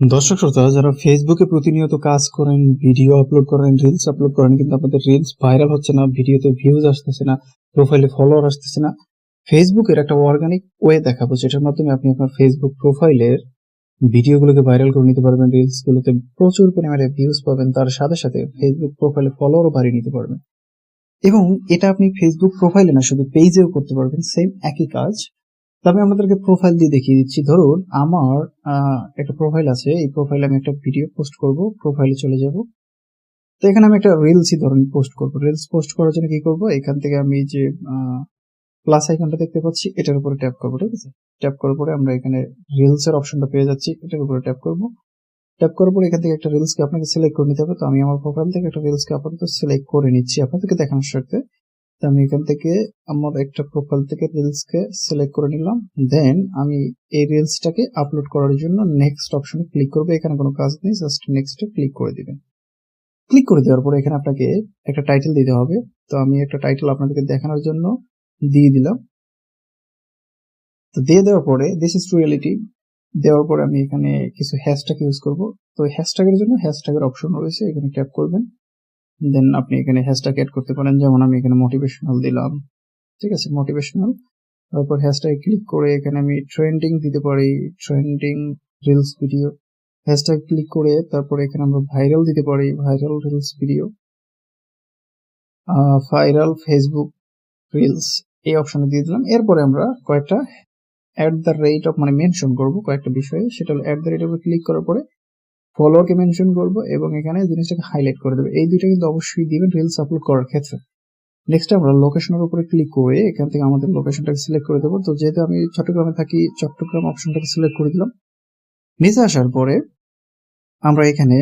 দর্শক শ্রোতা, যারা ফেসবুকে প্রতিনিয়ত কাজ করেন ভিডিও আপলোড করেন রিলস আপলোড করেন, কিন্তু আপনাদের রিলস ভাইরাল হচ্ছে না ভিডিওতে ভিউজ আসতেছে না প্রোফাইলে ফলোয়ার আসতেছে না ফেসবুকের একটা অর্গানিক ওয়ে দেখাবো, যেটার মাধ্যমে আপনি আপনার ফেসবুক প্রোফাইলের ভিডিওগুলোকে ভাইরাল করে নিতে পারবেন রিলস গুলোতে প্রচুর পরিমাণে ভিউজ পাবেন, তার সাথে সাথে ফেসবুক প্রোফাইলে ফলোয়ারও বাড়িয়ে নিতে পারবেন। এবং এটা আপনি ফেসবুক প্রোফাইলে না, শুধু পেজেও করতে পারবেন সেম একই কাজ। তবে আমাদেরকে প্রোফাইল দিয়ে দেখিয়ে দিচ্ছি। ধরুন, আমার একটা প্রোফাইল আছে। এই প্রোফাইলে আমি একটা ভিডিও পোস্ট করব। প্রোফাইলে চলে যাব। তো এখানে আমি একটা রিলসই ধরুন পোস্ট করব। রিলস পোস্ট করার জন্য কি করব? এখান থেকে আমি যে প্লাস আইকনটা দেখতে পাচ্ছি, এটার উপরে ট্যাপ করব, ঠিক আছে? ট্যাপ করার পরে আমরা এখানে রিলস এর অপশনটা পেয়ে যাচ্ছি। এটার উপরে ট্যাপ করব। ট্যাপ করার পরে এখান থেকে একটা রিলসকে আপনাকে সিলেক্ট করে নিতে হবে। তো আমি আমার প্রোফাইল থেকে একটা রিলসকে আপাতত সিলেক্ট করে নিচ্ছি আপনাদেরকে দেখানোর সাথে। আমি এখান থেকে আমার একটা প্রোফাইল থেকে রিলসকে সিলেক্ট করে নিলাম। দেন আমি এই রিলসটাকে আপলোড করার জন্য নেক্সট অপশনে ক্লিক করব। এখানে কোনো কাজ নেই জাস্ট নেক্সটে ক্লিক করে দিবেন। ক্লিক করে দেওয়ার পরে এখানে আপনাকে একটা টাইটেল দিতে হবে। তো আমি একটা টাইটেল আপনাদেরকে দেখানোর জন্য দিয়ে দিলাম। তো দিয়ে দেওয়ার পরে দিস ইজ রিয়েলিটি দেওয়ার পরে আমি এখানে কিছু হ্যাশট্যাগ ইউজ করব। তো হ্যাশট্যাগের জন্য হ্যাশট্যাগের অপশন রয়েছে। এখানে ট্যাপ করবেন। দেন আপনি এখানে হ্যাশট্যাগ অ্যাড করতে পারেন। যেমন আমি এখানে মোটিভেশনাল দিলাম। ঠিক আছে মোটিভেশনাল তারপর হ্যাশট্যাগ ক্লিক করে এখানে আমি ট্রেন্ডিং দিতে পারি। Trending reels video hashtag click করে তারপর এখানে আমরা ভাইরাল দিতে পারি। Viral reels video viral facebook reels এই অপশনে দিয়ে দিলাম। এরপরে আমরা কয়েকটা অ্যাট দ্য রেট অফ মানে মেনশন করব কয়েকটা বিষয়ে। সেটা হলো অ্যাট দ্য রেট উপর ক্লিক করার পরে ফলোকে মেনশন করব এবং এখানে জিনিসটাকে হাইলাইট করে দেবে। এই দুইটা কিন্তু অবশ্যই দিবেন রিলস আপলোড করার ক্ষেত্রে। নেক্সট আমরা লোকেশনের উপরে ক্লিক করে এখান থেকে আমাদের লোকেশনটাকে সিলেক্ট করে দেবো। তো যেহেতু আমি চট্টগ্রামে থাকি, চট্টগ্রাম অপশনটাকে সিলেক্ট করে দিলাম। নিচে আসার পরে আমরা এখানে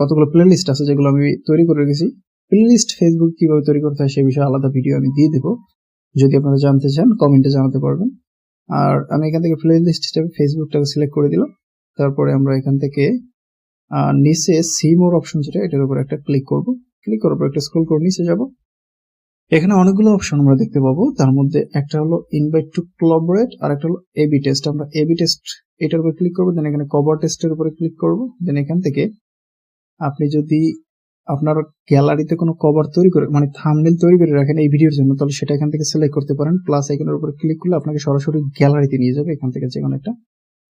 কতগুলো প্লে লিস্ট আছে যেগুলো আমি তৈরি করে রেখেছি। প্লে লিস্ট ফেসবুক কীভাবে তৈরি করতে হয় সেই বিষয়ে আলাদা ভিডিও আমি দিয়ে দেবো। যদি আপনারা জানতে চান কমেন্টে জানাতে পারবেন। আর আমি এখান থেকে প্লে লিস্ট হিসেবে ফেসবুকটাকে সিলেক্ট করে দিলাম। তারপরে আমরা এখান থেকে নিচে সি মোর অপশন যেটা, এটার উপর একটা ক্লিক করব। ক্লিক করার পর একটা স্ক্রল করে নিচে যাব। এখানে অনেকগুলো অপশন আমরা দেখতে পাবো। তার মধ্যে একটা হলো ইনভাইট টু কোলাবোরেট আর একটা হলো এবি টেস্ট আমরা এবি টেস্ট এটার উপর ক্লিক করব দেন এখানে কভার টেস্টের উপরে ক্লিক করব। দেন এখান থেকে আপনি যদি আপনার গ্যালারিতে কোনো কভার তৈরি করে মানে থাম্বনেল তৈরি করে রাখেন এই ভিডিওর জন্য, তাহলে সেটা এখান থেকে সিলেক্ট করতে পারেন। প্লাস আইকনের উপরে ক্লিক করলে আপনাকে সরাসরি গ্যালারিতে নিয়ে যাবে। এখান থেকে যে কোনো একটা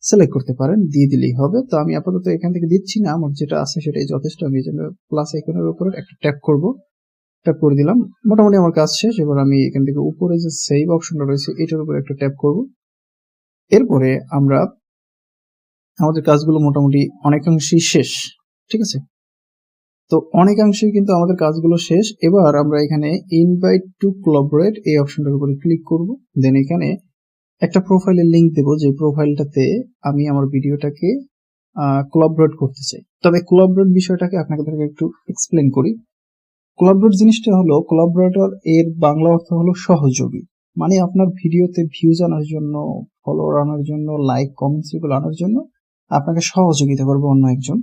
সিলেক্ট করতে পারেন, দিয়ে দিলেই হবে। তো আমি আপাতত এখান থেকে দিচ্ছি না, আমার যেটা আছে সেটাই যথেষ্ট। আমি এই জন্য প্লাস আইকনের উপরে একটা ট্যাপ করব। ট্যাপ করে দিলাম। মোটামুটি আমার কাজ শেষ। এবার আমি এখান থেকে উপরে যে সেভ অপশনটা রয়েছে, এটার উপরে একটা ট্যাপ করব। এরপরে আমরা আমাদের কাজগুলো মোটামুটি অনেকাংশেই শেষ, ঠিক আছে? তো অনেকাংশেই কিন্তু আমাদের কাজগুলো শেষ। এবার আমরা এখানে ইনভাইট টু কোলাবোরেট এই অপশনটার উপরে ক্লিক করব। দেন এখানে একটা প্রোফাইলের লিংক দেবো, যে প্রোফাইলটাতে আমি আমার ভিডিওটাকে কোলাবরেট করতে চাই। তবে কোলাবরেট বিষয়টাকে আপনাকে একটু এক্সপ্লেন করি। কোলাবরেট জিনিসটা হলো কোলাবরেটর এর বাংলা অর্থ হলো সহযোগী। মানে আপনার ভিডিওতে ভিউজ আনার জন্য ফলোয়ার আনার জন্য লাইক কমেন্টস এগুলো আনার জন্য আপনাকে সহযোগিতা করবে অন্য একজন।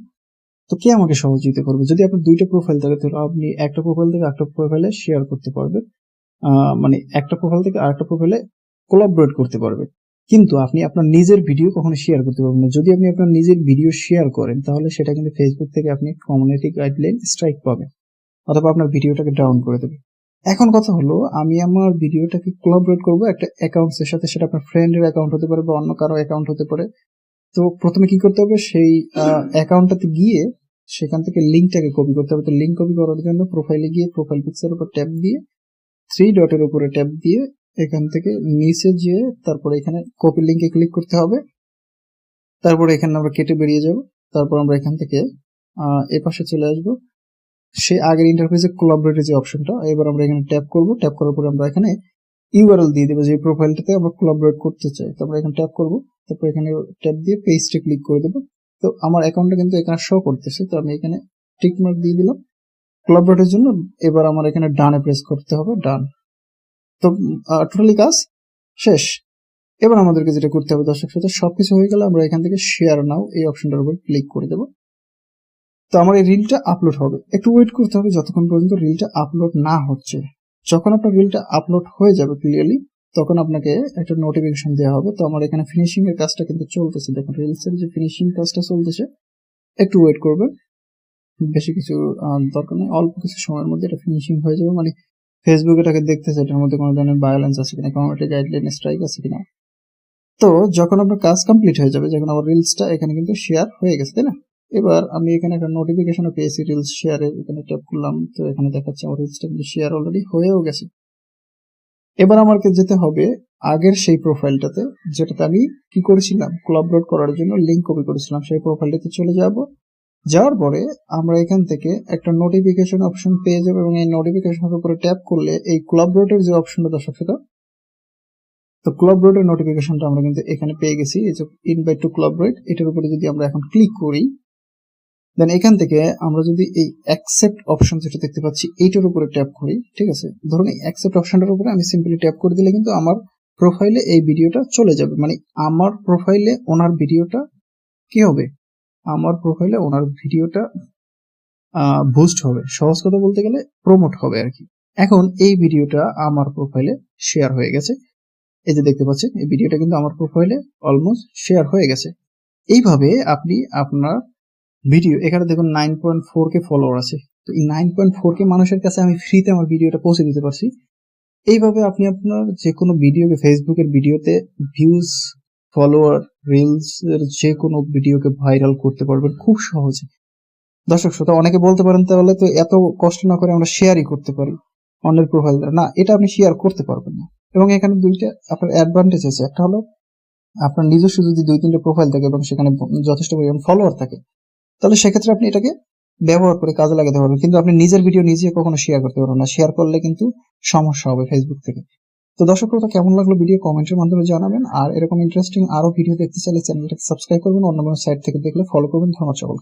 তো কে আমাকে সহযোগিতা করবে? যদি আপনার দুইটা প্রোফাইল থাকে, তাহলে আপনি একটা প্রোফাইল থেকে একটা প্রোফাইলে শেয়ার করতে পারবেন। মানে একটা প্রোফাইল থেকে আরেকটা প্রোফাইলে কোলাবরেট করতে পারবেন কিন্তু আপনি আপনার নিজের ভিডিও কখনো শেয়ার করতে পারবেন না। যদি আপনি আপনার নিজের ভিডিও শেয়ার করেন, তাহলে সেটা কিন্তু ফেসবুক থেকে আপনি কমিউনিটি গাইডলাইন স্ট্রাইক পাবেন, অথবা আপনার ভিডিওটাকে ডাউন করে দেবে। এখন কথা হলো, আমি আমার ভিডিওটাকে কোলাবরেট করব একটা অ্যাকাউন্টসের সাথে, সেটা আপনার ফ্রেন্ডের অ্যাকাউন্ট হতে পারে বা অন্য কারও অ্যাকাউন্ট হতে পারে। তো প্রথমে কি করতে হবে? সেই অ্যাকাউন্টটাতে গিয়ে সেখান থেকে লিঙ্কটাকে কপি করতে হবে। তো লিঙ্ক কপি করার জন্য প্রোফাইলে গিয়ে প্রোফাইল পিকচার উপর ট্যাপ দিয়ে থ্রি ডটের উপরে ট্যাপ দিয়ে এখান থেকে নিচে যে তারপরে এখানে কপি লিঙ্কে ক্লিক করতে হবে। তারপরে এখানে আমরা কেটে বেরিয়ে যাব। তারপর আমরা এখান থেকে এ পাশে চলে আসব। সে আগের ইন্টারফেসে কোলাবরেটের যে অপশনটা এবার আমরা এখানে ট্যাপ করব। ট্যাপ করার পরে আমরা এখানে ইউআরএল দিয়ে দেবো যে প্রোফাইলটাতে আমরা কোলাবরেট করতে চাই। তারপর এখানে ট্যাপ করব। তারপর এখানে ট্যাপ দিয়ে পেজটা ক্লিক করে দেবো। তো আমার অ্যাকাউন্টটা কিন্তু এখানে শো করতেছে, তো আমি এখানে টিক মার্ক দিয়ে দিলাম। কোলাবরেটের জন্য এবার আমার এখানে ডানে প্রেস করতে হবে ডান তো টোটালি কাজ শেষ। এবার আমাদেরকে যেটা করতে হবে দর্শক সাথে সবকিছু হয়ে গেলে আমরা এখান থেকে শেয়ার নাও এই অপশনটার উপর ক্লিক করে দেবো। তো আমার এই রিলটা আপলোড হবে। একটু ওয়েট করতে হবে যতক্ষণ পর্যন্ত রিলটা আপলোড না হচ্ছে। যখন আপনার রিলটা আপলোড হয়ে যাবে ক্লিয়ারলি তখন আপনাকে একটা নোটিফিকেশন দেওয়া হবে। তো আমার এখানে ফিনিশিং এর কাজটা কিন্তু চলতেছে। দেখুন রিলস এর যে ফিনিশিং কাজটা চলতেছে, একটু ওয়েট করবে বেশি কিছু দরকার নেই। অল্প কিছু সময়ের মধ্যে এটা ফিনিশিং হয়ে যাবে। মানে ফেসবুক এটাকে দেখতেছে, এটার মধ্যে কোনো ধরনের ভায়োলেন্স আছে কিনা কমিউনিটি গাইডলাইন স্ট্রাইক আছে কিনা। তো যখন আপনার কাজ কমপ্লিট হয়ে যাবে, যখন আমার রিলসটা এখানে কিন্তু শেয়ার হয়ে গেছে, তাই না? এবার আমি এখানে একটা নোটিফিকেশনও পেয়েছি রিলস শেয়ারের এখানে ট্যাপ করলাম তো এখানে দেখাচ্ছে আমার রিলসটা কিন্তু শেয়ার অলরেডি হয়েও গেছে। এবার আমাকে যেতে হবে আগের সেই প্রোফাইলটাতে যেটাতে আমি কি করেছিলাম কোলাবরেট করার জন্য লিঙ্ক কপি করেছিলাম, সেই প্রোফাইলটাতে চলে যাব। যাওয়ার পরে আমরা এখান থেকে একটা নোটিফিকেশন অপশন পেয়ে যাব এবং এই নোটিফিকেশনের উপরে ট্যাপ করলে এই কোলাবরেটের যে অপশনটা দর্শক শ্রোতা তো কোলাবরেটের নোটিফিকেশনটা আমরা কিন্তু এখানে পেয়ে গেছি, এই যে ইনভাইট টু কোলাবরেট এটার উপরে যদি আমরা এখন ক্লিক করি দেন এখান থেকে আমরা যদি এই অ্যাকসেপ্ট অপশন যেটা দেখতে পাচ্ছি, এইটার উপরে ট্যাপ করি, ঠিক আছে? ধরুন এই অ্যাকসেপ্ট অপশনটার উপরে আমি সিম্পলি ট্যাপ করে দিলে কিন্তু আমার প্রোফাইলে এই ভিডিওটা চলে যাবে মানে আমার প্রোফাইলে ওনার ভিডিওটা কি হবে? আমার প্রোফাইলে ওনার ভিডিওটা বুস্ট হবে। সহজ কথা বলতে গেলে প্রমোট হবে আর কি। এখন এই ভিডিওটা আমার প্রোফাইলে শেয়ার হয়ে গেছে। এই যে দেখতে পাচ্ছেন, এই ভিডিওটা কিন্তু আমার প্রোফাইলে অলমোস্ট শেয়ার হয়ে গেছে। এইভাবে আপনি আপনার ভিডিও এখানে দেখুন nine point four K follower আছে। তো এই নাইন পয়েন্ট ফোর কে মানুষের কাছে আমি ফ্রিতে আমার ভিডিওটা পৌঁছে দিতে পারছি। এইভাবে আপনি আপনার যে কোনো ভিডিওকে ফেসবুকের ভিডিওতে ভিউজ ফলোয়ার রিলস এর যে কোনো ভিডিওকে ভাইরাল করতে পারবেন খুব সহজে। দর্শক, শ্রোতা, অনেকে বলতে পারেন তাহলে তো এত কষ্ট না করে আমরা শেয়ারই করতে পারি অন্যের প্রোফাইল দ্বারা। না, এটা আপনি শেয়ার করতে পারবেন না। এবং এখানে দুইটা আপনার অ্যাডভান্টেজ আছে। একটা হলো, আপনার নিজস্ব যদি দুই তিনটে প্রোফাইল থাকে এবং সেখানে যথেষ্ট পরিমাণ ফলোয়ার থাকে, তাহলে সেক্ষেত্রে আপনি এটাকে ব্যবহার করে কাজে লাগাতে পারবেন। কিন্তু আপনি নিজের ভিডিও নিজে কখনো শেয়ার করতে পারবেন না। শেয়ার করলে কিন্তু সমস্যা হবে ফেসবুক থেকে। তো দর্শক শ্রোতা, কেমন লাগল ভিডিও কমেন্টের মাধ্যমে জানাবেন আর এরকম ইন্টারেস্টিং আরও ভিডিও দেখতে চাইলে চ্যানেলটাকে সাবস্ক্রাইব করবেন, অন্য কোনো সাইট থেকে দেখলে ফলো করবেন ধন্যবাদ।